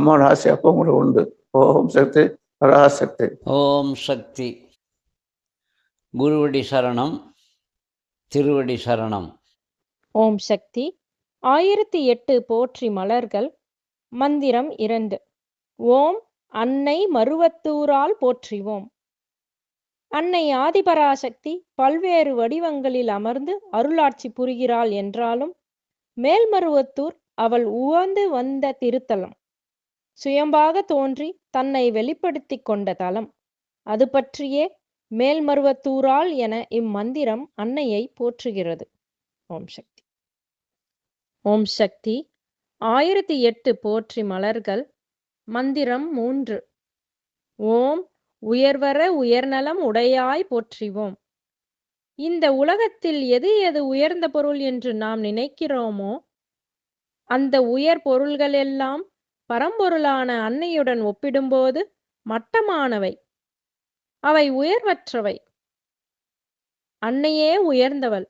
அம்மாவோட ஆசை அப்போ உங்களுக்கு உண்டு. ஓம் சக்தி பராசக்தி. ஓம் சக்தி. குருவடி சரணம் திருவடி சரணம். ஓம் சக்தி. ஆயிரத்தி எட்டு போற்றி மலர்கள் மந்திரம் இரண்டு. ஓம் அன்னை மருவத்தூரால் போற்றிவோம். அன்னை ஆதிபராசக்தி பல்வேறு வடிவங்களில் அமர்ந்து அருளாட்சி புரிகிறாள் என்றாலும் மேல்மருவத்தூர் அவள் உவந்து வந்த திருத்தலம். சுயம்பாக தோன்றி தன்னை வெளிப்படுத்திக் கொண்ட தலம். அது பற்றியே மேல்மருவத்தூரால் என இம்மந்திரம் அன்னையை போற்றுகிறது. ஓம் சக்தி. ஓம் சக்தி. ஆயிரத்தி எட்டு போற்றி மலர்கள். மந்திரம் மூன்று. ஓம் உயர்வர உயர்நலம் உடையாய் போற்றிவோம். இந்த உலகத்தில் எது எது உயர்ந்த பொருள் என்று நாம் நினைக்கிறோமோ அந்த உயர் பொருள்களெல்லாம் பரம்பொருளான அன்னையுடன் ஒப்பிடும்போது மட்டமானவை. அவை உயர்வற்றவை. அன்னையே உயர்ந்தவள்.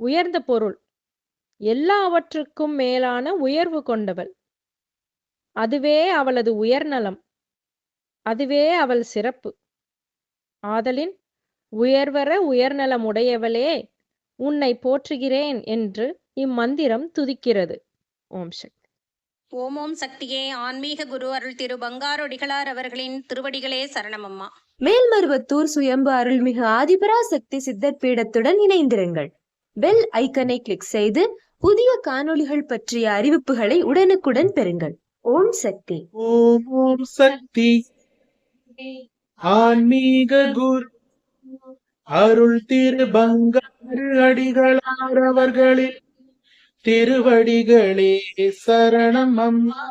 உயர்ந்த பொருள். எல்லாவற்றுக்கும் மேலான உயர்வு கொண்டவள். அதுவே அவளது உயர்நலம். அதுவே அவள் சிறப்பு. ஆதலின் உயர்வர உயர்நலம் உடையவளே உன்னை போற்றுகிறேன் என்று இம்மந்திரம் துதிக்கிறது. ஓம் சக்தி. ஓம் ஓம் சக்தியே ஆன்மீக குரு அருள் திரு பங்காரொடிகளார் அவர்களின் திருவடிகளே சரணமம்மா. மேல்மருவத்தூர் சுயம்பு அருள்மிகு ஆதிபராசக்தி சித்தர் பீடத்துடன் இணைந்திருங்கள். பெல் ஐக்கனை கிளிக் செய்து புதிய காணொளிகள் பற்றிய அறிவிப்புகளை உடனுக்குடன் பெறுங்கள். ஓம் சக்தி. ஓம் ஓம் சக்தி. ஆன்மீக குரு அருள் திரு பங்காரு அடிகளார் அவர்களின் திருவடிகளே சரணம். அம்மா